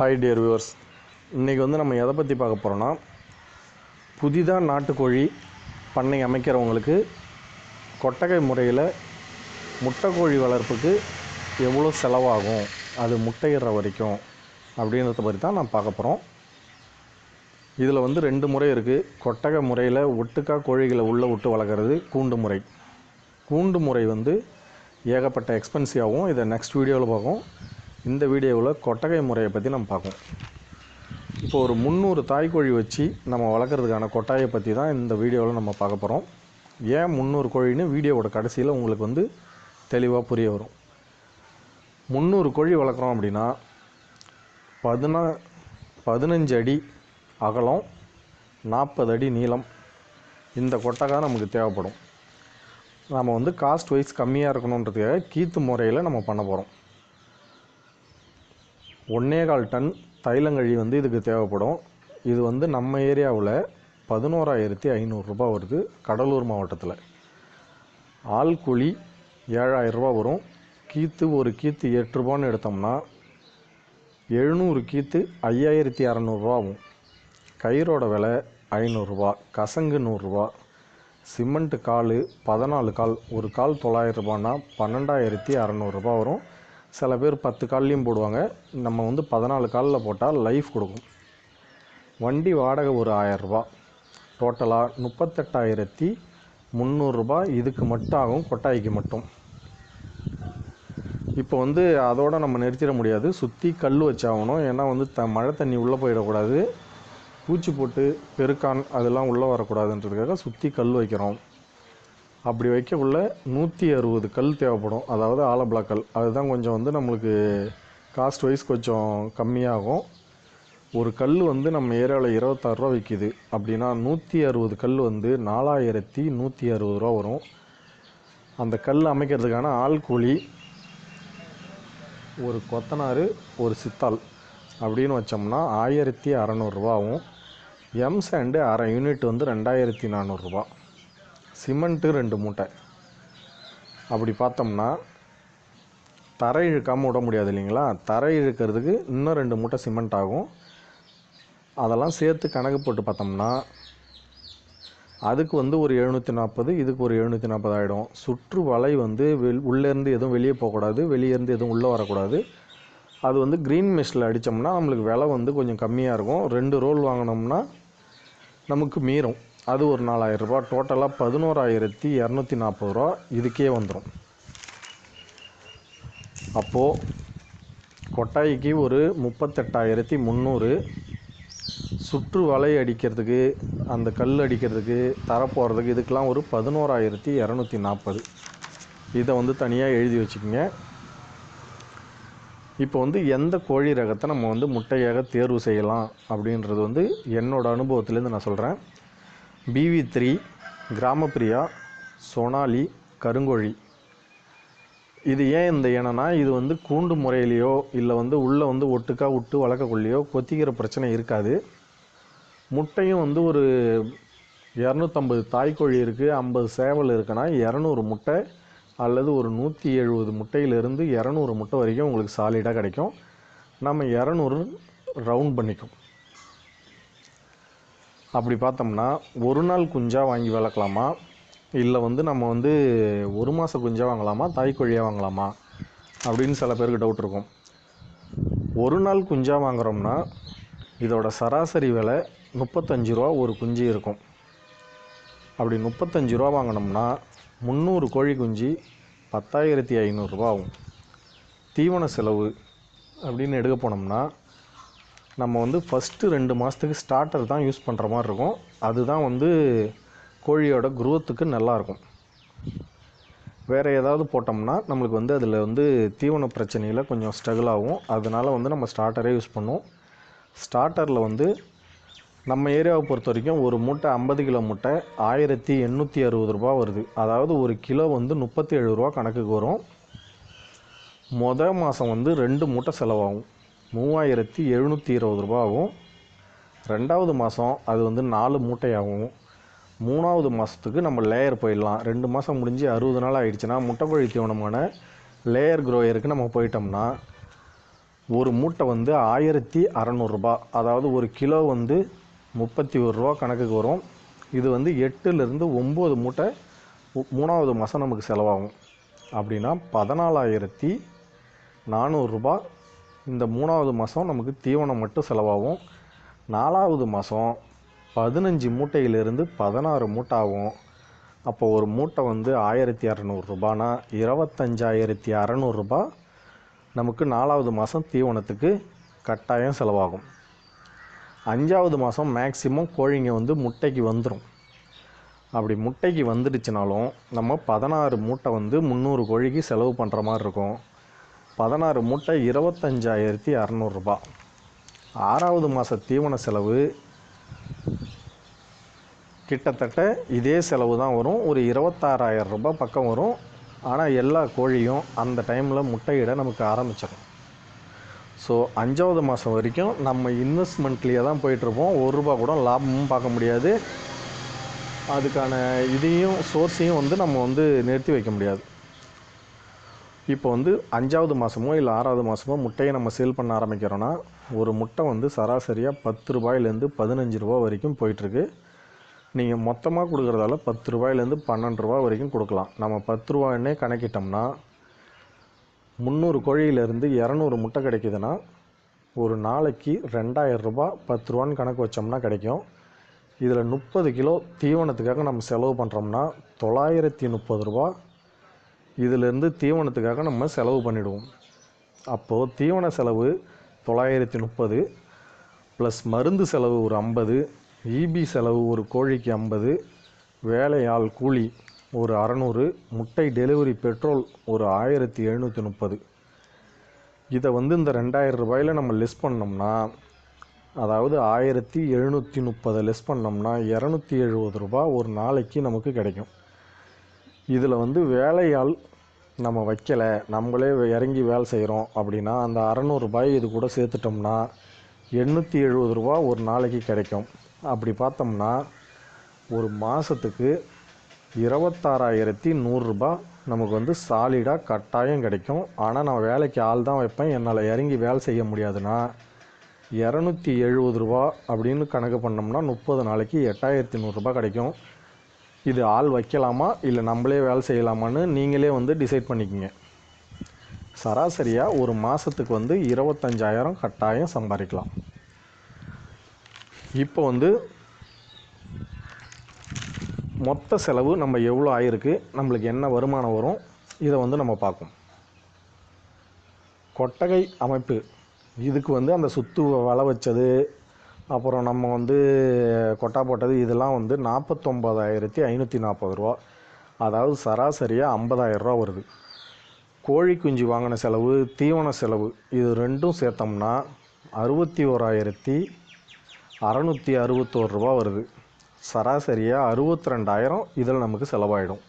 Hi dear viewers இன்றைக்கி வந்து நம்ம எதை பற்றி பார்க்க போகிறோன்னா புதிதாக நாட்டுக்கோழி பண்ணை அமைக்கிறவங்களுக்கு கொட்டகை முறையில் முட்டைக்கோழி வளர்ப்புக்கு எவ்வளோ செலவாகும்? அது முட்டையிடுற வரைக்கும் அப்படின்றத பற்றி தான் நான் பார்க்க போகிறோம் இதில் வந்து ரெண்டு முறை இருக்குது கொட்டகை முறையில் ஒட்டுக்கா கோழிகளை உள்ளே விட்டு வளர்க்குறது கூண்டு முறை. கூண்டு முறை வந்து ஏகப்பட்ட எக்ஸ்பென்சிவாகவும் இதை நெக்ஸ்ட் வீடியோவில் பார்க்கும் இந்த வீடியோவில் கொட்டகை முறையை பற்றி நம்ம பார்ப்போம் இப்போ ஒரு முந்நூறு தாய்க்கோழி வச்சு நம்ம வளர்க்குறதுக்கான கொட்டாயை பற்றி தான் இந்த வீடியோவில் நம்ம பார்க்க போகிறோம் ஏன் முந்நூறு கோழின்னு வீடியோவோட கடைசியில் உங்களுக்கு வந்து தெளிவாக புரிய வரும். முந்நூறு கோழி வளர்க்குறோம் அப்படின்னா பதினா பதினஞ்சு அடி அகலம் நாற்பது அடி நீளம் இந்த கொட்டகா நமக்கு தேவைப்படும். நம்ம வந்து காஸ்ட் வைஸ் கம்மியாக இருக்கணுன்றதுக்காக கீத்து முறையில் நம்ம பண்ண போகிறோம் ஒன்னே கால் டன் தைலங்கழி வந்து இதுக்கு தேவைப்படும். இது வந்து நம்ம ஏரியாவில் பதினோராயிரத்தி ஐநூறுரூபா வருது கடலூர் மாவட்டத்தில். ஆள் கூலி ஏழாயிரரூபா வரும். கீத்து ஒரு கீத்து எட்டு ரூபான்னு எடுத்தோம்னா எழுநூறு கீத்து ஐயாயிரத்தி அறநூறுரூவா ஆகும். கயிறோட விலை ஐநூறுரூவா கசங்கு நூறுரூவா சிமெண்ட்டு கால் பதினாலு கால் ஒரு கால் தொள்ளாயிரரூபான்னா பன்னெண்டாயிரத்தி அறநூறுரூபா வரும். சில பேர் பத்து கால்லையும் போடுவாங்க. நம்ம வந்து பதினாலு காலில் போட்டால் லைஃப் கொடுக்கும். வண்டி வாடகை ஒரு ஆயரூபா டோட்டலாக முப்பத்தெட்டாயிரத்தி முந்நூறுரூபா இதுக்கு மட்டும் ஆகும் கொட்டாய்க்கு மட்டும். இப்போ வந்து அதோடு நம்ம நிறுத்திட முடியாது. சுற்றி கல் வச்சாகணும். ஏன்னா வந்து த மழை தண்ணி உள்ளே போயிடக்கூடாது. பூச்சி போட்டு பெருக்கான் அதெல்லாம் உள்ளே வரக்கூடாதுன்றதுக்காக சுற்றி கல் வைக்கிறோம். அப்படி வைக்கக்குள்ள நூற்றி அறுபது கல் தேவைப்படும். அதாவது ஆலப்பிளா கல். அதுதான் கொஞ்சம் வந்து நம்மளுக்கு காஸ்ட் வைஸ் கொஞ்சம் கம்மியாகும். ஒரு கல் வந்து நம்ம ஏரியாவில் இருபத்தாறுரூவா விற்கிது அப்படின்னா நூற்றி அறுபது கல் வந்து நாலாயிரத்தி நூற்றி அறுபது ரூபா வரும். அந்த கல் அமைக்கிறதுக்கான ஆள் கூலி ஒரு கொத்தனார் ஒரு சித்தாள் அப்படின்னு வச்சோம்னா ஆயிரத்தி அறநூறுரூவாவும் எம் சாண்டு அரை யூனிட் வந்து ரெண்டாயிரத்தி நானூறுரூவா சிமெண்ட்டு ரெண்டு மூட்டை. அப்படி பார்த்தோம்னா தரை இழுக்காமல் விட முடியாது இல்லைங்களா? தரை இழுக்கிறதுக்கு இன்னும் ரெண்டு மூட்டை சிமெண்ட் ஆகும். அதெல்லாம் சேர்த்து கணக்கு போட்டு பார்த்தோம்னா அதுக்கு வந்து ஒரு எழுநூற்றி நாற்பது இதுக்கு ஒரு எழுநூற்றி நாற்பது ஆகிடும் சுற்று வலை வந்து வெள் உள்ளேருந்து எதுவும் வெளியே போகக்கூடாது வெளியேருந்து எதுவும் உள்ளே வரக்கூடாது. அது வந்து க்ரீன் மெஷில் அடித்தோம்னா நம்மளுக்கு விலை வந்து கொஞ்சம் கம்மியாக இருக்கும். ரெண்டு ரோல் வாங்கினோம்னா நமக்கு மீறும். அது ஒரு நாலாயிரம் ரூபாய். டோட்டலாக பதினோராயிரத்தி இரநூத்தி நாற்பது ரூபா. இதுக்கே வந்துடும் அப்போது கொட்டாய்க்கு ஒரு முப்பத்தெட்டாயிரத்தி முந்நூறு. சுற்று வலை அடிக்கிறதுக்கு அந்த கல் அடிக்கிறதுக்கு தர போகிறதுக்கு இதுக்கெலாம் ஒரு பதினோராயிரத்தி இரநூத்தி நாற்பது. இதை வந்து தனியாக எழுதி வச்சுக்கோங்க. இப்போ வந்து எந்த கோழி ரகத்தை நம்ம வந்து முட்டையாக தேர்வு செய்யலாம் அப்படின்றது வந்து என்னோடய அனுபவத்துலேருந்து நான் சொல்கிறேன் பிவி த்ரீ கிராமப்பிரியா சோனாலி கருங்கோழி. இது ஏன் இந்த இனம்னா இது வந்து கூண்டு முறையிலையோ இல்லை வந்து உள்ளே வந்து ஒட்டுக்கா விட்டு வளர்க்கக்குள்ளேயோ கொத்திக்கிற பிரச்சனை இருக்காது. முட்டையும் வந்து ஒரு இரநூத்தம்பது தாய்க்கோழி இருக்குது ஐம்பது சேவல் இருக்குன்னா இரநூறு முட்டை அல்லது ஒரு நூற்றி எழுபது முட்டையிலிருந்து இரநூறு முட்டை வரைக்கும் உங்களுக்கு சாலிடாக கிடைக்கும். நம்ம இரநூறு ரவுண்ட் பண்ணிக்கும். அப்படி பார்த்தோம்னா ஒரு நாள் குஞ்சாக வாங்கி வளர்க்கலாமா? இல்லை வந்து நம்ம வந்து ஒரு மாத குஞ்சாக வாங்கலாமா? தாய்க்கோழியாக வாங்கலாமா? அப்படின்னு சில பேருக்கு டவுட் இருக்கும். ஒரு நாள் குஞ்சாக வாங்குகிறோம்னா இதோட சராசரி விலை முப்பத்தஞ்சு ரூபா ஒரு குஞ்சு இருக்கும். அப்படி முப்பத்தஞ்சு ரூபா வாங்கினோம்னா முந்நூறு கோழி குஞ்சு பத்தாயிரத்தி ஐநூறுரூவா ஆகும். தீவன செலவு அப்படின்னு எடுக்க போனோம்னா நம்ம வந்து ஃபஸ்ட்டு ரெண்டு மாதத்துக்கு ஸ்டார்டர் தான் யூஸ் பண்ணுற மாதிரி இருக்கும். அதுதான் வந்து கோழியோட குரோத்துக்கு நல்லாயிருக்கும் வேறு ஏதாவது போட்டோம்னா நம்மளுக்கு வந்து அதில் வந்து தீவன பிரச்சனையில் கொஞ்சம் ஸ்ட்ரகிள் ஆகும். அதனால் வந்து நம்ம ஸ்டார்டரே யூஸ் பண்ணுவோம். ஸ்டார்டரில் வந்து நம்ம ஏரியாவை பொறுத்த வரைக்கும் ஒரு மூட்டை ஐம்பது கிலோ மூட்டை ஆயிரத்தி எண்ணூற்றி அறுபது ரூபா வருது. அதாவது ஒரு கிலோ வந்து முப்பத்தி ஏழு ரூபா கணக்குக்கு வரும். மொதல் மாதம் வந்து ரெண்டு மூட்டை செலவாகும். மூவாயிரத்தி எழுநூற்றி இருபது ரூபா ஆகும் ரெண்டாவது மாதம் அது வந்து நாலு மூட்டையாகவும் மூணாவது மாதத்துக்கு நம்ம லேயர் போயிடலாம். ரெண்டு மாதம் முடிஞ்சு அறுபது நாள் ஆகிடுச்சுன்னா முட்டைக்கோழி தீவனமான லேயர் க்ரோயருக்கு நம்ம போயிட்டோம்னா ஒரு மூட்டை வந்து ஆயிரத்தி அறநூறுபா அதாவது ஒரு கிலோ வந்து முப்பத்தி ஒரு ரூபா கணக்குக்கு வரும். இது வந்து எட்டுலேருந்து ஒம்பது மூட்டை மூணாவது மாதம் நமக்கு செலவாகும். அப்படின்னா பதினாலாயிரத்தி நானூறுரூபா இந்த மூணாவது மாதம் நமக்கு தீவனம் மட்டும் செலவாகும். நாலாவது மாதம் பதினஞ்சு மூட்டையிலிருந்து பதினாறு மூட்டை ஆகும் அப்போ ஒரு மூட்டை வந்து ஆயிரத்தி இரநூறுபானா இருபத்தஞ்சாயிரத்தி அறநூறுபா நமக்கு நாலாவது மாதம் தீவனத்துக்கு கட்டாயம் செலவாகும். அஞ்சாவது மாதம் மேக்சிமம் கோழிங்க வந்து முட்டைக்கு வந்துடும் அப்படி முட்டைக்கு வந்துடுச்சுனாலும் நம்ம பதினாறு மூட்டை வந்து முந்நூறு கோழிக்கு செலவு பண்ணுற மாதிரி இருக்கும். பதினாறு மூட்டை இருபத்தஞ்சாயிரத்தி அறநூறுரூபா ஆறாவது மாத தீவன செலவு கிட்டத்தட்ட இதே செலவு தான் வரும். ஒரு இருபத்தாறாயிரம் ரூபாய் பக்கம் வரும். ஆனால் எல்லா கோழியும் அந்த டைமில் முட்டையிட நமக்கு ஆரம்பிச்சிடும். ஸோ அஞ்சாவது மாதம் வரைக்கும் நம்ம இன்வெஸ்ட்மெண்ட்லேயே தான் போயிட்டுருப்போம். ஒரு ரூபா கூட லாபமும் பார்க்க முடியாது. அதுக்கான இதையும் சோர்ஸையும் வந்து நம்ம வந்து நிறுத்தி வைக்க முடியாது. இப்போ வந்து அஞ்சாவது மாதமோ இல்லை ஆறாவது மாதமோ முட்டையை நம்ம சேல் பண்ண ஆரம்பிக்கிறோன்னா ஒரு முட்டை வந்து சராசரியாக பத்து ரூபாயிலேருந்து பதினஞ்சு ரூபா வரைக்கும் போயிட்டுருக்கு. நீங்கள் மொத்தமாக கொடுக்குறதால பத்து ரூபாயிலேருந்து பன்னெண்டு ரூபா வரைக்கும் கொடுக்கலாம். நம்ம பத்து ரூபான்னே கணக்கிட்டோம்னா முந்நூறு கோழியிலேருந்து இரநூறு முட்டை கிடைக்குதுன்னா ஒரு நாளைக்கு ரெண்டாயிரம் ரூபாய் பத்து ரூபான்னு கணக்கு வச்சோம்னா கிடைக்கும். இதில் முப்பது கிலோ தீவனத்துக்காக நம்ம செலவு பண்ணுறோம்னா தொள்ளாயிரத்தி முப்பது ரூபா இதிலேருந்து தீவனத்துக்காக நம்ம செலவு பண்ணிவிடுவோம் அப்போது தீவன செலவு தொள்ளாயிரத்தி முப்பது ப்ளஸ் மருந்து செலவு ஒரு ஐம்பது ஈபி செலவு ஒரு கோழிக்கு ஐம்பது வேலையாள் கூலி ஒரு அறநூறு முட்டை டெலிவரி பெட்ரோல் ஒரு ஆயிரத்தி எழுநூற்றி முப்பது. இதை வந்து இந்த ரெண்டாயிரம் ரூபாயில் நம்ம லெஸ் பண்ணோம்னா அதாவது ஆயிரத்தி எழுநூற்றி முப்பதை லெஸ் பண்ணோம்னா இரநூத்தி எழுபது ரூபா ஒரு நாளைக்கு நமக்கு கிடைக்கும். இதில் வந்து வேலையாள் நம்ம வைக்கலை நம்மளே இறங்கி வேலை செய்கிறோம் அப்படின்னா அந்த அறநூறுபாய் இது கூட சேர்த்துட்டோம்னா எண்ணூற்றி எழுபது ரூபா ஒரு நாளைக்கு கிடைக்கும். அப்படி பார்த்தோம்னா ஒரு மாதத்துக்கு இருபத்தாறாயிரத்தி நூறுரூபா நமக்கு வந்து சாலிடாக கட்டாயம் கிடைக்கும். ஆனால் நான் வேலைக்கு ஆள் தான் வைப்பேன். என்னால் இறங்கி வேலை செய்ய முடியாதுன்னா இரநூத்தி எழுபது ரூபா அப்படின்னு கணக்கு பண்ணோம்னா முப்பது நாளைக்கு எட்டாயிரத்தி நூறுரூபா கிடைக்கும். இது ஆள் வைக்கலாமா? இல்லை நம்மளே வேலை செய்யலாமான்னு நீங்களே வந்து டிசைட் பண்ணிக்கோங்க. சராசரியாக ஒரு மாதத்துக்கு வந்து இருபத்தஞ்சாயிரம் கட்டாயம் சம்பாதிக்கலாம். இப்போ வந்து மொத்த செலவு நம்ம எவ்வளோ ஆயிருக்கு? நம்மளுக்கு என்ன வருமானம் வரும்? இதை வந்து நம்ம பார்ப்போம். கொட்டகை அமைப்பு. இதுக்கு வந்து அந்த சுத்து வலை வச்சது அப்புறம் நம்ம வந்து கொட்டா போட்டது இதெல்லாம் வந்து நாற்பத்தொம்பதாயிரத்தி ஐநூற்றி நாற்பது ரூபா. அதாவது சராசரியாக ஐம்பதாயிரம் ரூபா வருது. கோழி குஞ்சு வாங்கின செலவு தீவன செலவு இது ரெண்டும் சேர்த்தோம்னா அறுபத்தி ஓராயிரத்தி அறநூற்றி அறுபத்தோரு ரூபா வருது. சராசரியாக அறுபத்தி ரெண்டாயிரம் இதில் நமக்கு செலவாயிடும்.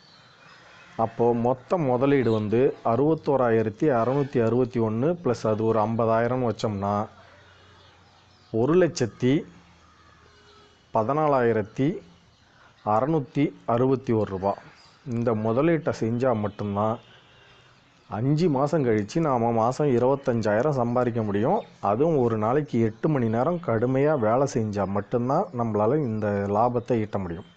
அப்போது மொத்த முதலீடு வந்து அறுபத்தோராயிரத்தி அறநூற்றி அறுபத்தி ஒன்று ப்ளஸ் அது ஒரு ஐம்பதாயிரம்னு வச்சோம்னா ஒரு லட்சத்தி பதினாலாயிரத்தி அறநூற்றி அறுபத்தி ஒரு ரூபா. இந்த முதலீட்டை செஞ்சால் மட்டும்தான் அஞ்சு மாதம் கழித்து நாம் மாதம் இருபத்தஞ்சாயிரம் சம்பாதிக்க முடியும். அதுவும் ஒரு நாளைக்கு எட்டு மணி நேரம் கடுமையாக வேலை செஞ்சால் மட்டும்தான் நம்மளால் இந்த லாபத்தை ஈட்ட முடியும்.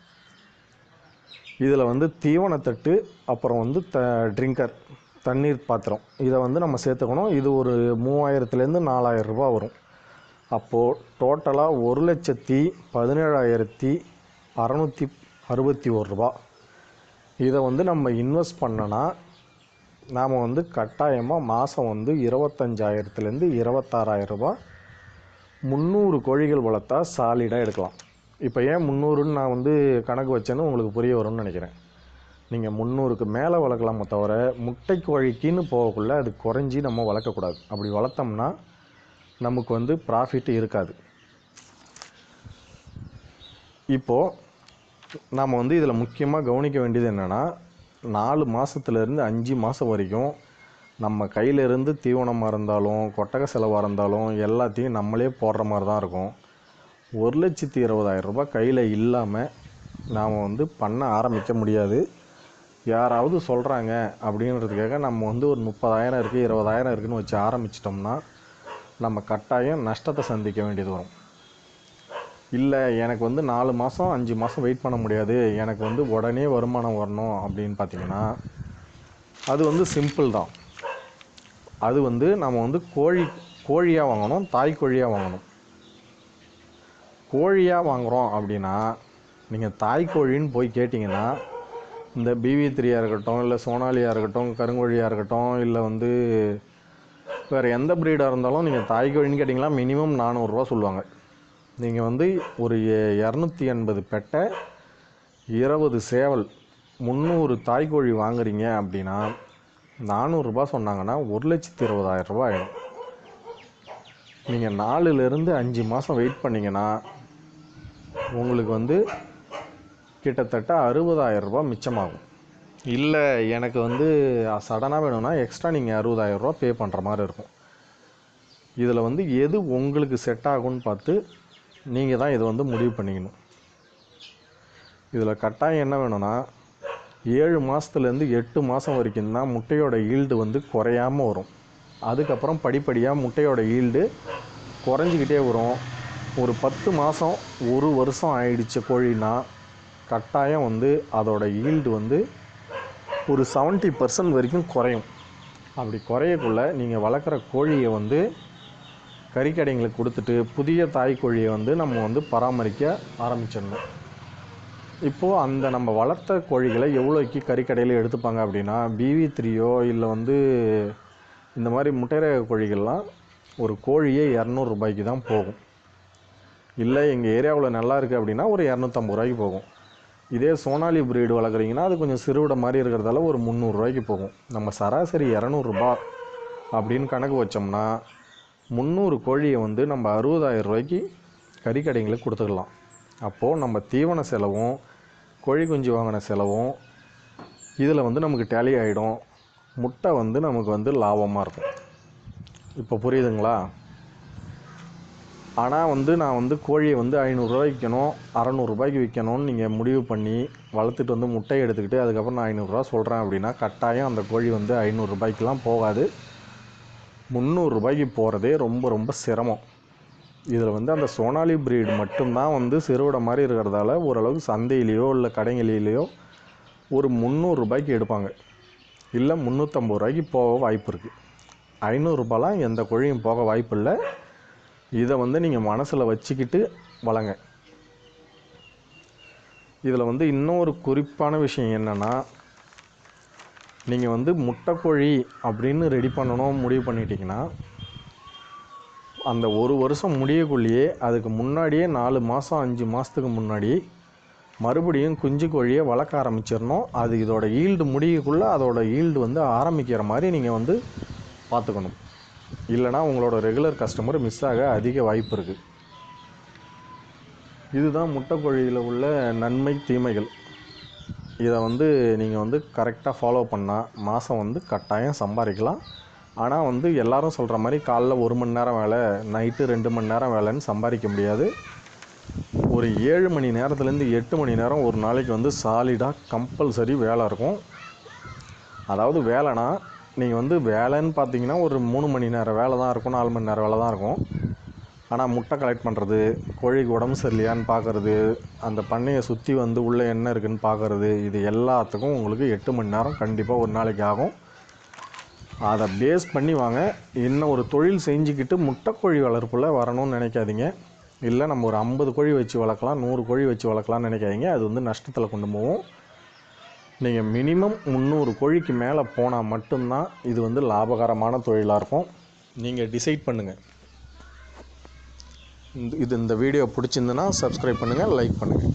இதில் வந்து தீவனத்தட்டு அப்புறம் வந்து த ட்ரிங்கர் தண்ணீர் பாத்திரம். இதை வந்து நம்ம சேர்த்துக்கணும். இது ஒரு மூவாயிரத்துலேருந்து நாலாயிரம் ரூபா வரும். அப்போது டோட்டலாக ஒரு லட்சத்தி பதினேழாயிரத்தி அறநூற்றி அறுபத்தி ஒரு ரூபா. இதை வந்து நம்ம இன்வெஸ்ட் பண்ணனா நாம் வந்து கட்டாயமாக மாதம் வந்து இருபத்தஞ்சாயிரத்துலேருந்து இருபத்தாறாயிரம் ரூபாய் முந்நூறு கோழிகள் வளர்த்தா சாலிடாக எடுக்கலாம். இப்போ ஏன் முந்நூறுன்னு நான் வந்து கணக்கு வச்சேன்னு உங்களுக்கு புரிய வரும்னு நினைக்கிறேன். நீங்கள் முந்நூறுக்கு மேலே வளர்க்கலாமே தவிர முட்டை கோழிக்குன்னு போகக்குள்ள அது குறைஞ்சி நம்ம வளர்க்கக்கூடாது. அப்படி வளர்த்தோம்னா நமக்கு வந்து ப்ராஃபிட் இருக்காது. இப்போது நாம் வந்து இதில் முக்கியமாக கவனிக்க வேண்டியது என்னென்னா நாலு மாதத்துலேருந்து அஞ்சு மாதம் வரைக்கும் நம்ம கையிலேருந்து தீவனமாக இருந்தாலும் கொட்டகை செலவாக இருந்தாலும் எல்லாத்தையும் நம்மளே போடுற மாதிரி தான் இருக்கும். ஒரு லட்சத்தி இருபதாயிரம் ரூபாய் கையில் இல்லாமல் நாம் வந்து பண்ண ஆரம்பிக்க முடியாது. யாராவது சொல்கிறாங்க அப்படின்றதுக்காக நம்ம வந்து ஒரு முப்பதாயிரம் இருக்குது இருபதாயிரம் இருக்குதுன்னு வச்சு ஆரம்பிச்சிட்டோம்னா நம்ம கட்டாயம் நஷ்டத்தை சந்திக்க வேண்டியது வரும். இல்லை எனக்கு வந்து நாலு மாதம் அஞ்சு மாதம் வெயிட் பண்ண முடியாது. எனக்கு வந்து உடனே வருமானம் வரணும் அப்படின்னு பார்த்தீங்கன்னா அது வந்து சிம்பிள் தான். அது வந்து நம்ம வந்து கோழி கோழியாக வாங்கணும் தாய் கோழியாக வாங்கணும். கோழியாக வாங்குகிறோம் அப்படின்னா நீங்கள் தாய் கோழின்னு போய் கேட்டிங்கன்னா இந்த பிவி த்ரீயாக இருக்கட்டும் இல்லை சோனாலியாக இருக்கட்டும் கருங்கோழியாக இருக்கட்டும் இல்லை வந்து வேறு எந்த ப்ரீடாக இருந்தாலும் நீங்கள் தாய் கோழின்னு கேட்டிங்கன்னா மினிமம் நானூறுரூவா சொல்லுவாங்க. நீங்கள் வந்து ஒரு எ- இரநூத்தி எண்பது பெட்டை இருபது சேவல் முந்நூறு தாய்க்கோழி வாங்குறீங்க அப்படின்னா நானூறுரூபா சொன்னாங்கன்னா ஒரு லட்சத்தி இருபதாயிரரூபா ஆகிடும் நீங்கள் நாலுலேருந்து அஞ்சு மாதம் வெயிட் பண்ணிங்கன்னா உங்களுக்கு வந்து கிட்டத்தட்ட அறுபதாயிரரூபா மிச்சமாகும். இல்லை எனக்கு வந்து சடனாக வேணும்னா எக்ஸ்ட்ரா நீங்கள் அறுபதாயிரம் ரூபா பே பண்ணுற மாதிரி இருக்கும். இதில் வந்து எது உங்களுக்கு செட் ஆகும்னு பார்த்து நீங்கள் தான் இதை வந்து முடிவு பண்ணிக்கணும். இதில் கட்டாயம் என்ன வேணும்னா ஏழு மாதத்துலேருந்து எட்டு மாதம் வரைக்கும் தான் முட்டையோட ஈல்டு வந்து குறையாமல் வரும். அதுக்கப்புறம் படிப்படியாக முட்டையோட ஈல்டு குறைஞ்சிக்கிட்டே வரும். ஒரு பத்து மாதம் ஒரு வருஷம் ஆயிடுச்ச கோழின்னா கட்டாயம் வந்து அதோடய ஈல்டு வந்து ஒரு 70% பர்சன்ட் வரைக்கும் குறையும். அப்படி குறையக்குள்ள நீங்கள் வளர்க்குற கோழியை வந்து கறிக்கடைங்களுக்கு கொடுத்துட்டு புதிய தாய் கோழியை வந்து நம்ம வந்து பராமரிக்க ஆரம்பிச்சிடணும். இப்போது அந்த நம்ம வளர்த்த கோழிகளை எவ்வளோக்கு கறிக்கடையில் எடுத்துப்பாங்க அப்படின்னா பிவி த்ரீயோ இல்லை வந்து இந்த மாதிரி முட்டைரக கோழிகள்லாம் ஒரு கோழியே இரநூறுபாய்க்கு தான் போகும். இல்லை எங்கள் ஏரியாவில் நல்லா இருக்குது அப்படின்னா ஒரு இரநூத்தம்பது ரூபாய்க்கு போகும். இதே சோனாலி பிரீடு வளர்க்குறீங்கன்னா அது கொஞ்சம் சிறுவிட மாதிரி இருக்கிறதால ஒரு முந்நூறுரூவாய்க்கு போகும். நம்ம சராசரி இரநூறுபா அப்படின்னு கணக்கு வச்சோம்னா முந்நூறு கோழியை வந்து நம்ம அறுபதாயிரம் ரூபாய்க்கு கறிக்கடைங்களுக்கு கொடுத்துக்கலாம். அப்போது நம்ம தீவன செலவும் கோழி குஞ்சு வாங்கின செலவும் இதில் வந்து நமக்கு டேலி ஆகிடும் முட்டை வந்து நமக்கு வந்து லாபமாக இருக்கும். இப்போ புரியுதுங்களா? ஆனால் வந்து நான் வந்து கோழியை வந்து ஐநூறுரூவா விற்கணும் அறநூறுபாய்க்கு விற்கணும்னு நீங்கள் முடிவு பண்ணி வளர்த்துட்டு வந்து முட்டையை எடுத்துக்கிட்டு அதுக்கப்புறம் நான் ஐநூறுரூவா சொல்கிறேன் அப்படின்னா கட்டாயம் அந்த கோழி வந்து ஐநூறுரூபாய்க்கெலாம் போகாது. முந்நூறுரூபாய்க்கு போகிறதே ரொம்ப ரொம்ப சிரமம். இதில் வந்து அந்த சோனாலி பிரீடு மட்டும்தான் வந்து சிறுவிட மாதிரி இருக்கிறதால ஓரளவுக்கு சந்தையிலேயோ இல்லை கடைங்களிலேயோ ஒரு முந்நூறுரூபாய்க்கு எடுப்பாங்க. இல்லை முந்நூற்றம்பது ரூபாய்க்கு போக வாய்ப்பு இருக்குது ஐநூறுரூபாலாம் எந்த கோழியும் போக வாய்ப்பு இல்லை. இதை வந்து நீங்கள் மனசில் வச்சுக்கிட்டு வளங்க. இதில் வந்து இன்னொரு குறிப்பான விஷயம் என்னென்னா நீங்கள் வந்து முட்டைக்கோழி அப்படின்னு ரெடி பண்ணணும் முடிவு பண்ணிட்டீங்கன்னா அந்த ஒரு வருஷம் முடியக்குள்ளேயே அதுக்கு முன்னாடியே நாலு மாதம் அஞ்சு மாதத்துக்கு முன்னாடி மறுபடியும் குஞ்சு கோழியை வளர்க்க ஆரம்பிச்சிடணும். அது இதோட ஈல்டு முடியக்குள்ளே அதோட ஈல்டு வந்து ஆரம்பிக்கிற மாதிரி நீங்கள் வந்து பார்த்துக்கணும். இல்லைனா உங்களோட ரெகுலர் கஸ்டமர் மிஸ் ஆக அதிக வாய்ப்பு இருக்குது இதுதான் முட்டைக்கோழியில் உள்ள நன்மை தீமைகள். இதை வந்து நீங்கள் வந்து கரெக்டாக ஃபாலோ பண்ணால் மாதம் வந்து கட்டாயம் சம்பாதிக்கலாம். ஆனால் வந்து எல்லாரும் சொல்கிற மாதிரி காலைல ஒரு மணி நேரம் வேலை நைட்டு ரெண்டு மணி நேரம் வேலைன்னு சம்பாதிக்க முடியாது. ஒரு ஏழு மணி நேரத்துலேருந்து எட்டு மணி நேரம் ஒரு நாளைக்கு வந்து சாலிடாக கம்பல்சரி வேலை இருக்கும். அதாவது வேலைனா நீங்கள் வந்து வேலைன்னு பார்த்தீங்கன்னா ஒரு மூணு மணி நேரம் வேலை தான் இருக்கும் நாலு மணி நேரம் வேலை தான் இருக்கும். ஆனால் முட்டை கலெக்ட் பண்ணுறது கோழிக்கு உடம்பு சரியில்லையான்னு பார்க்குறது அந்த பண்ணையை சுற்றி வந்து உள்ளே என்ன இருக்குன்னு பார்க்குறது இது எல்லாத்துக்கும் உங்களுக்கு எட்டு மணி நேரம் கண்டிப்பாக ஒரு நாளைக்கு ஆகும். அதை பேஸ் பண்ணி வாங்க. இன்னும் ஒரு தொழில் செஞ்சுக்கிட்டு முட்டைக்கோழி வளர்ப்புல வரணும்னு நினைக்காதீங்க. இல்லை நம்ம ஒரு ஐம்பது கோழி வச்சு வளர்க்கலாம் நூறு கோழி வச்சு வளர்க்கலாம்னு நினைக்காதீங்க. அது வந்து நஷ்டத்தில் கொண்டு போகும். நீங்கள் மினிமம் முந்நூறு கோழிக்கு மேலே போனால் மட்டும்தான் இது வந்து லாபகரமான தொழிலாக இருக்கும். நீங்கள் டிசைட் பண்ணுங்கள் இந்த இது இந்த வீடியோ பிடிச்சிருந்துன்னா சப்ஸ்கிரைப் பண்ணுங்கள் லைக் பண்ணுங்கள்